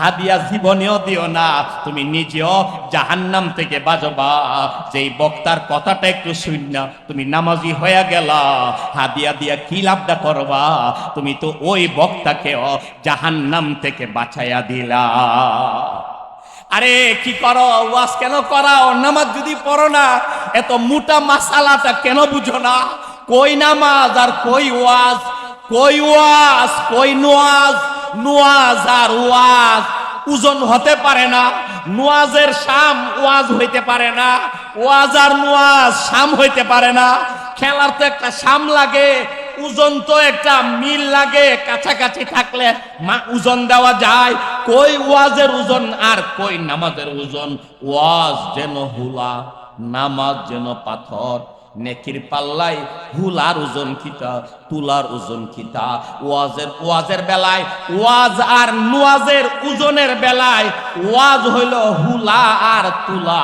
হাদিয়া জীবনেও দিও না। তুমি নিজেও জাহান্নাম থেকে বাজবা যেই বক্তার কথাটা একটু শূন্য তুমি নামাজি হয়ে গেলা। হাদিয়া দিয়া কি লাভটা করবা? তুমি তো ওই বক্তাকেও জাহান্নাম থেকে বাঁচাইয়া দিলা। আরে, কি করো? ওয়াজ কেন করাও? নামাজ যদি পড়ো না, এত মোটা মাসালাটা কেন বুঝো না? কই নামাজ আর কই ওয়াজ? কই ওয়াজ? কই নোয়াজ? নোয়াজ আর ওয়াজ ওজন হতে পারে না, নোয়াজের শাম ওয়াজ হইতে পারে না, ওয়াজ আর নোয়াজ শাম হইতে পারে না। খেলার তো একটা শাম লাগে, ওজন তো একটা মিল লাগে, কাছাকাছি থাকলে মা ওজন দেওয়া যায়। কই ওয়াজের ওজন আর কই নামাজের ওজন? ওয়াজ যেন হুলা, নামাজ যেন পাথর নেকির পাল্লাই হুলার ওজন কিতা তুলার ওজন কিতা ওয়াজের ওয়াজের বেলায়, ওয়াজ আর নুয়াজের ওজনের বেলায় ওয়াজ হইল হুলা আর তুলা,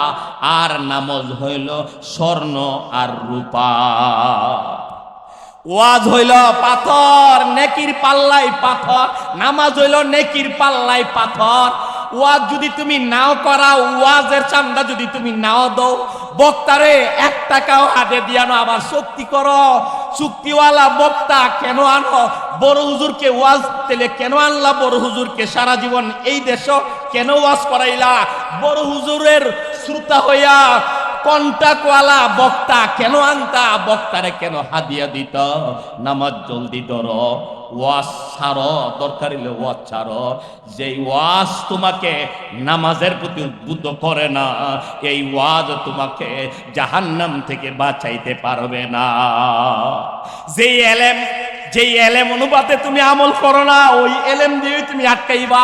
আর নামাজ হইল স্বর্ণ আর রূপা। ওয়াজ হইল পাথর, নেকির পাল্লাই পাথর, নামাজ হইল নেকির পাল্লাই পাথর। ওয়াজ যদি তুমি নাও করা ওয়াজের চান্দা যদি তুমি নাও দাও, বক্তারে এক টাকাও হাতে দিয়ানো আবার শক্তি করো। চুক্তিওয়ালা বক্তা কেন আনো? বড় হুজুরকে ওয়াজ তেলে কেন আনলা? বড় হুজুরকে সারা জীবন এই দেশ কেন ওয়াজ করাইলা? বড় হুজুরের শ্রোতা হইয়া কন্টাকওয়ালা বক্তা কেন আনতা? বক্তারে কেন হাদিয়া দিত? নামাজ জলদি ধর ওয়াজ ছাড় দরকার হলে ওয়াজ ছাড় যেই ওয়াজ তোমাকে নামাজের প্রতি উদ্বুদ্ধ করে না, এই ওয়াজ তোমাকে জাহান্নাম থেকে বাঁচাইতে পারবে না। যেই এলেম যেই এলেম অনুপাতে তুমি আমল করো না, ওই এলেম দিয়ে তুমি আটকাইবা।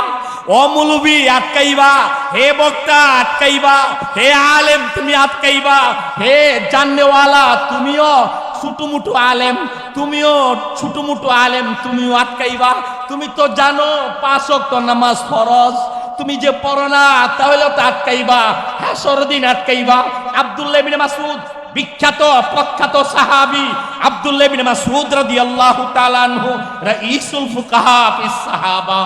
অমুলবি আটকাইবা। হে বক্তা, আটকাইবা। হে আলেম, তুমি আটকাইবা। হে জাননেওয়ালা, তুমিও ছুটুমুটু আলেম। তুমিও ছুটুমুটু আলেম, তুমিও আটকাইবা। তুমি তো জানো, পাঁচ ওয়াক্ত নামাজ ফরজ। তুমি যে পড়ো না, তাহলে তো আটকাইবা। হ্যাঁ সরদিন আটকাইবা। আব্দুল্লাহ মাসউদ বিখ্যাত প্রখ্যাত সাহাবি আব্দুল্লাহ ইবনে মাসউদ রাদিয়াল্লাহু তাআলা আনহু, রাইসুল ফুকাহা ফিস সাহাবা।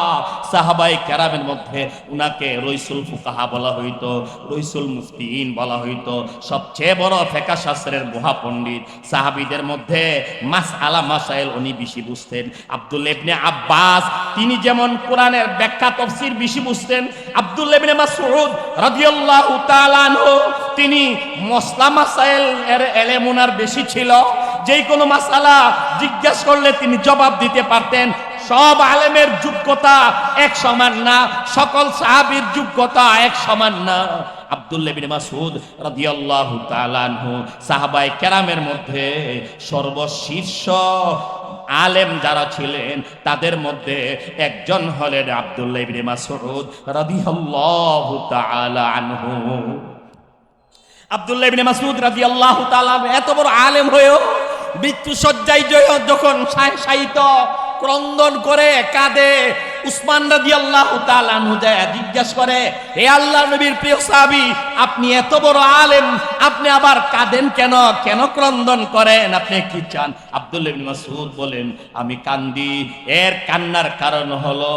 সাহাবাই কেরামের মধ্যে উনাকে রইসুল ফুকাহা বলা হইতো, রইসুল মুফতিন বলা হইতো। সবচেয়ে বড় ফেকা শাস্ত্রের মহাপণ্ডিত সাহাবিদের মধ্যে মাস আলা মাসাইল উনি বেশি বুঝতেন। আব্দুল্লাহ ইবনে আব্বাস, তিনি যেমন কোরআনের ব্যাখ্যা, তফসির বেশি বুঝতেন। আব্দুল্লাহ ইবনে মাসউদ রাদিয়াল্লাহু তাআলা আনহু তিনি মসলা মাসাইল এর এলেমুনার বেশি ছিল। যেই কোনো মাসালা জিজ্ঞাসা করলে তিনি জবাব দিতে পারতেন। সব আলেমের যোগ্যতা এক সমান না, সকল সাহাবীর যোগ্যতা এক সমান না। আব্দুল্লাহ মাসুদ রাদিয়াল্লাহু তাআলা আনহু সাহাবায়ে কেরামের মধ্যে সর্বশীর্ষ আলেম যারা ছিলেন, তাদের মধ্যে একজন হলেন আব্দুল্লাহ ইবনে মাসউদ রাদিয়াল্লাহু তাআলা আনহু। আব্দুল্লাহ ইবনে মাসউদ রাদিয়াল্লাহু তাআলা এত বড় আলেম হয়েও মৃত্যু সজ্জায় জয় যখন সাহিত ক্রন্দন করে, কাঁদে উসমান আনহু যায় জিজ্ঞাসা করে হে আল্লাহ নবীর প্রিয় সাহাবী, আপনি এত বড় আলেম, আপনি আবার কাঁদেন কেন? কেন ক্রন্দন করেন? আপনি কি চান? আব্দুল্লাহ ইবনে মাসউদ বলেন, আমি কান্দি। এর কান্নার কারণ হলো,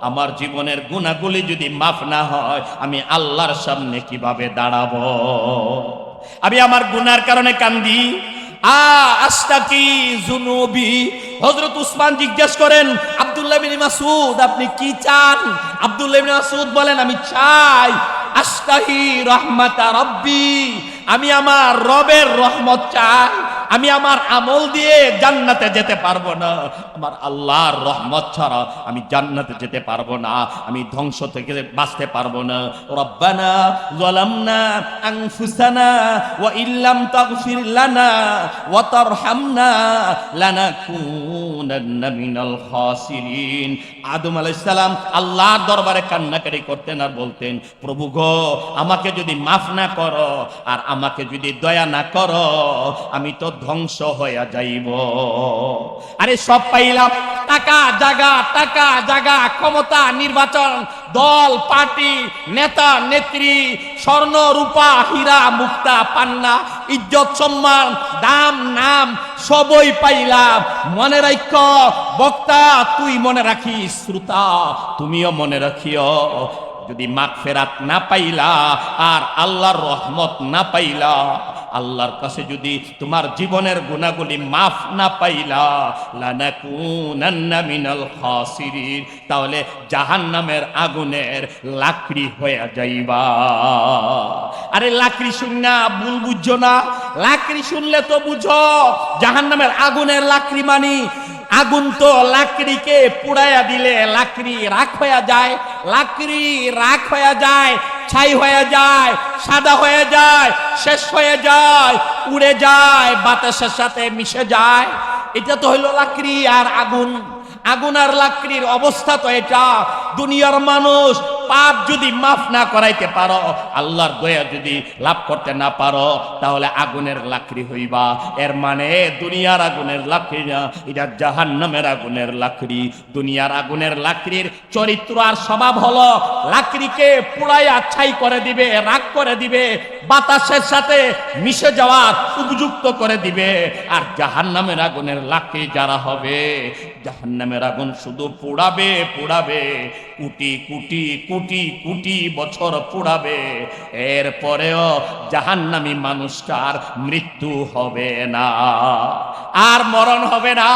আমার জীবনের গুণাগুলি যদি মাফ না হয়, আমি আল্লাহর সামনে কীভাবে দাঁড়াবো? আমি আমার গুনার কারণে কান্দি। আ, আস্তাকি জুনুবি। উসমান জিজ্ঞেস করেন আব্দুল্লাহ বিন মাসউদ, আপনি কি চান? আব্দুল্লাহ বিন মাসউদ বলেন, আমি চাই, আস্তাহি রহমাতা রব্বি, আমি আমার রবের রহমত চাই, আমি আমার আমল দিয়ে জান্নাতে যেতে পারব না। আমার আল্লাহর রহমত ছাড়া আমি জান্নাতে যেতে পারব না, আমি ধ্বংস থেকে বাঁচতে পারব না। রব্বানা যালামনা আনফুসানা ওয়া ইল্লাম তাগফির লানা ওয়া তারহামনা আদম আলাইহিস সালাম দরবারে কান্নাকারি করতেন আর বলতেন, প্রভু গো, আমাকে যদি মাফ না করো আর আমাকে যদি দয়া না করো, আমি তো ধ্বংস হইয়া যাইব। আরে সব পাইলাম। টাকা জাগা টাকা জাগা ক্ষমতা, নির্বাচন, দল, পার্টি, নেতা, নেত্রী, স্বর্ণ, রূপা, হীরা, মুক্তা, পান্না, ইজ্জত, সম্মান, দাম, নাম, সবই পাইলাম। মনে রাখ বক্তা, তুই মনে রাখিস, শ্রোতা, তুমিও মনে রাখিও, যদি মাগ ফেরাত না পাইলা আর আল্লাহর রহমত না পাইলা, আল্লাহর কাছে যদি তোমার জীবনের গুণাগুলি মাফ না পাইলা মিনাল খাসিরিন, তাহলে জাহান্নামের আগুনের লাকড়ি হয়ে যাইবা। আরে লাকড়ি শুননা ভুল বুঝছ না? লাকড়ি শুনলে তো বুঝো, জাহান্নামের আগুনের লাকড়ি মানি আগুন তো লাকড়িকে পুড়াইয়া দিলে লাকড়ি রাখ হয়ে যায়, লাকড়ি রাখ হয়ে যায়, ছাই হয়ে যায়, সাদা হয়ে যায়, শেষ হয়ে যায়, উড়ে যায়, বাতাসের সাথে মিশে যায়। এটা তো হইল লাকড়ি আর আগুন। আগুন আর লাকড়ির অবস্থা তো এটা। দুনিয়ার মানুষ পাপ যদি মাফ না করাইতে পারো, আল্লাহর দয়া যদি লাভ করতে না পারো, তাহলে আগুনের লাকড়ি হইবা। এর মানে দুনিয়ার আগুনের লাকড়ি না, এটা জাহান্নামের আগুনের লাকড়ি। দুনিয়ার আগুনের লাকড়ির চরিত্র আর স্বভাব হলো, লাকড়িকে পুড়াইয়া ছাই করে দিবে, রাগ করে দিবে, বাতাসের সাথে মিশে যাওয়ার উপযুক্ত করে দিবে। আর জাহান্নামের আগুনের লাকড়ি যারা হবে, জাহান্নামের আগুন শুধু পোড়াবে পোড়াবে। কুটি কুটি কুটি কুটি বছর পুরাবে এর পরেও জাহান্নামী মানুষটার মৃত্যু হবে না। আর মরণ হবে না।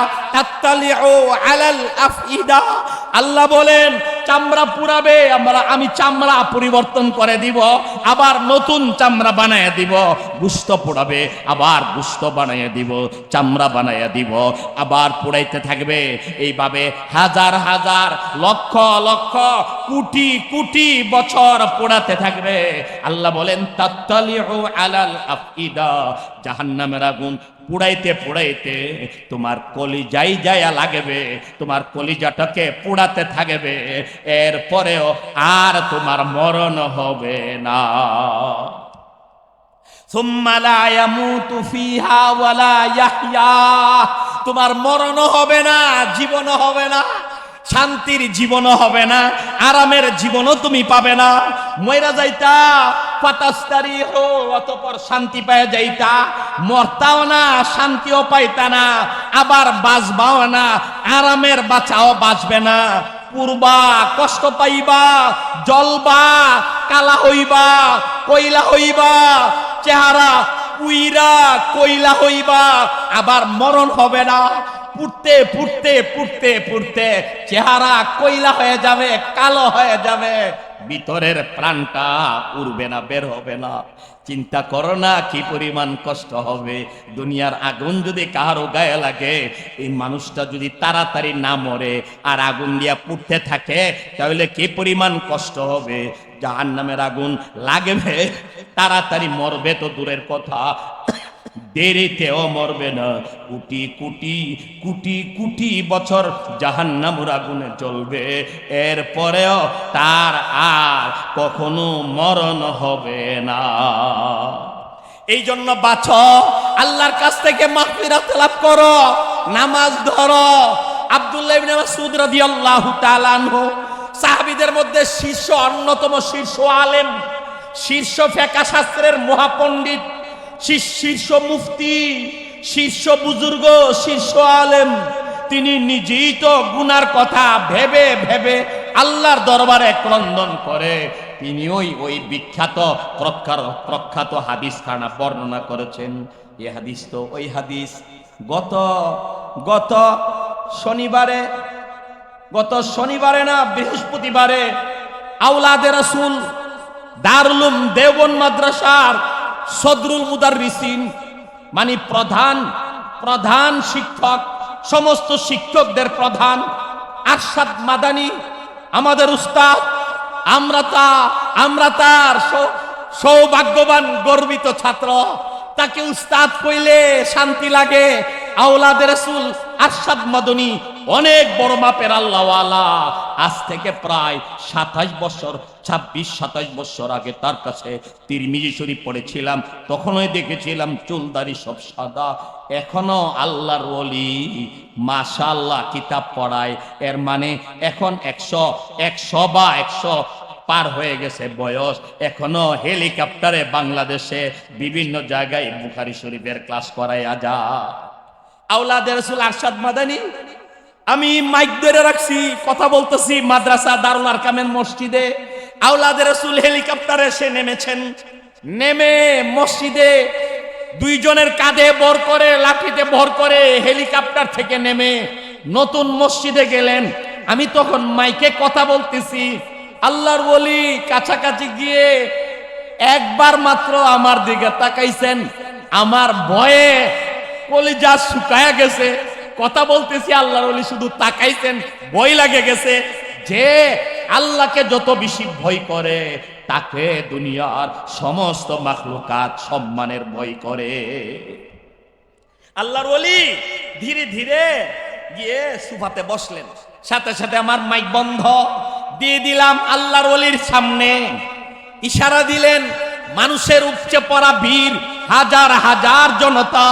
আল্লাহ বলেন, চামড়া পুরাবে, আমরা আমি চামড়া পরিবর্তন করে দিব, আবার নতুন চামড়া বানায় দিব। গুস্ত পোড়াবে, আবার গুস্ত বানাইয়া দিব, চামড়া বানাইয়া দিব। আবার পোড়াইতে থাকবে, এইভাবে হাজার হাজার, লক্ষ লক্ষ, কোটি কোটি বছর পোড়াতে থাকবে। আল্লাহ বলেন, তাত্তালিউ আলাল আফইদা। জাহান্নামের আগুন পুড়াইতে পুড়াইতে তোমার কলি যাই যায়া লাগবে, তোমার কলিজাটাকে পুড়াতে থাকবে, এরপরেও আর তোমার মরণ হবে না। তোমার মরণ হবে না, জীবন হবে না, শান্তির জীবন হবে না, আরামের জীবনও তুমি পাবে না। ময়রা যাইতা অতপর শান্তি পায় যাইতা। মরতাও না, শান্তিও পাইতা না, আবার বাঁচবাও না, আরামের বাঁচাও বাঁচবে না। পূর্বা, কষ্ট পাইবা জলবা কালা হইবা কইলা হইবা, চেহারা পুইরা কইলা হইবা, আবার মরণ হবে না। পুড়তে পুড়তে পুড়তে পুড়তে, চেহারা কইলা হয়ে যাবে, কালো হয়ে যাবে। ভিতরের প্রাণটা উড়বে না, বের হবে না। চিন্তা করো না, কি পরিমাণ কষ্ট হবে। দুনিয়ার আগুন যদি কাহারও গায়ে লাগে, এই মানুষটা যদি তাড়াতাড়ি না মরে আর আগুন দিয়া পুড়তে থাকে, তাহলে কি পরিমাণ কষ্ট হবে? জাহান নামের আগুন লাগবে? তাড়াতাড়ি মরবে তো দূরের কথা। দেরিতেও মরবে না। কুটি কুটি কুটি কুটি বছর জাহান্নামুর আগুনে জ্বলবে। এরপরেও তার আর কখনো মরণ হবে না। এই জন্য বাছ আল্লাহর কাছ থেকে মাগফিরাত লাভ করো, নামাজ ধরো। আব্দুল্লাহ ইবনে মাসউদ রাদিয়াল্লাহু তাআলা আনহু সাহাবীদের মধ্যে শীর্ষ অন্যতম শীর্ষ আলেম, শীর্ষ ফেকা শাস্ত্রের মহাপণ্ডিত। শীর্ষ মুফতি, শীর্ষ বুজুর্গ, শীর্ষ আলেম, তিনি নিজেই তো গুনার কথা ভেবে ভেবে আল্লাহর দরবারে ক্রন্দন করে। তিনি ওই ওই বিখ্যাত, প্রখ্যাত হাদিস খানা বর্ণনা করেছেন। এই হাদিস তো ওই হাদিস গত গত শনিবারে গত শনিবারে না, বৃহস্পতিবারে আউলাদে রসুল দারুলুম দেবন মাদ্রাসার সদরুল মুদাররিসিন মানে প্রধান প্রধান শিক্ষক, সমস্ত শিক্ষকদের প্রধান, আরশাদ মাদানি, আমাদের উস্তাদ, আমরা তা, আমরা তার সৌভাগ্যবান, গর্বিত ছাত্র। তাকে উস্তাদ কইলে শান্তি লাগে। আওলাদের রাসূল আরশাদ মাদনী অনেক বড় মাপের আল্লাহওয়ালা। আজ থেকে প্রায় সাতাশ বছর, ছাব্বিশ, সাতাশ বছর আগে তার কাছে তিরমিজি শরীফ পড়েছিলাম, তখনই দেখেছিলাম চুলদারি সব সাদা। এখনও আল্লাহর ওলি মাশাল্লাহ কিতাব পড়ায়। এর মানে এখন একশো একশো বা একশো পার হয়ে গেছে বয়স। এখনও হেলিকপ্টারে বাংলাদেশে বিভিন্ন জায়গায় বুখারি শরীফের ক্লাস করায় আজা আউলাদের রসুল আরশাদ মাদানি আমি মাইক ধরে রাখছি, কথা বলতেছি মাদ্রাসা দারুল আরকামের মসজিদে। আওলাদের রসুল হেলিকপ্টারে এসে নেমেছেন। নেমে মসজিদে দুইজনের কাঁধে বর করে, লাঠিতে ভর করে হেলিকপ্টার থেকে নেমে নতুন মসজিদে গেলেন। আমি তখন মাইকে কথা বলতেছি, আল্লাহর বলি কাছাকাছি গিয়ে একবার মাত্র আমার দিকে তাকাইছেন। আমার ভয়ে কলিজা শুকায়া গেছে। কথা বলতেছি, আল্লাহর ওলি শুধু তাকাইছেন, ভয় লাগে গেছে যে আল্লাহকে যত বেশি ভয় করে, তাকে দুনিয়ার সমস্ত মাখলুকাত সম্মানের ভয় করে। আল্লাহর ওলি ধীরে ধীরে গিয়ে সুফাতে বসলেন। সাথে সাথে আমার মাইক বন্ধ। দিয়ে দিলাম আল্লাহর ওলির সামনে। ইশারা দিলেন, মানুষের উপচে পড়া ভিড়, হাজার হাজার জনতা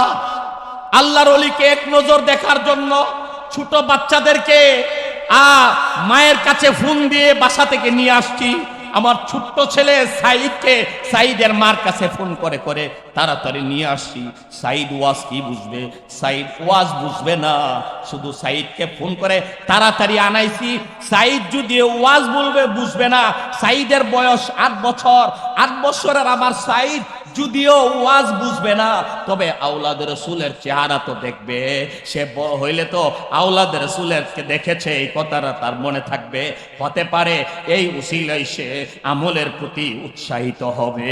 আল্লাহর অলিকে এক নজর দেখার জন্য ছোট বাচ্চাদেরকে, আ, মায়ের কাছে ফোন দিয়ে বাসা থেকে নিয়ে আসছি। আমার ছোট্ট ছেলে সাইদকে, সাইদের মার কাছে ফোন করে করে তাড়াতাড়ি নিয়ে আসছি। সাইদ ওয়াজ কি বুঝবে? সাইদ ওয়াজ বুঝবে না। শুধু সাইদকে ফোন করে তাড়াতাড়ি আনাইছি। সাইদ যদি ওয়াজ বলবে, বুঝবে না। সাইদের বয়স আট বছর। আট বছরের আমার সাইদ যদিও ওয়াজ বুঝবে না, তবে আউলাদের রসুলের চেহারা তো দেখবে। সে বড় হইলে তো আউলাদের রসুলের দেখেছে, এই কথাটা তার মনে থাকবে। হতে পারে এই উসিলাই সে আমলের প্রতি উৎসাহিত হবে।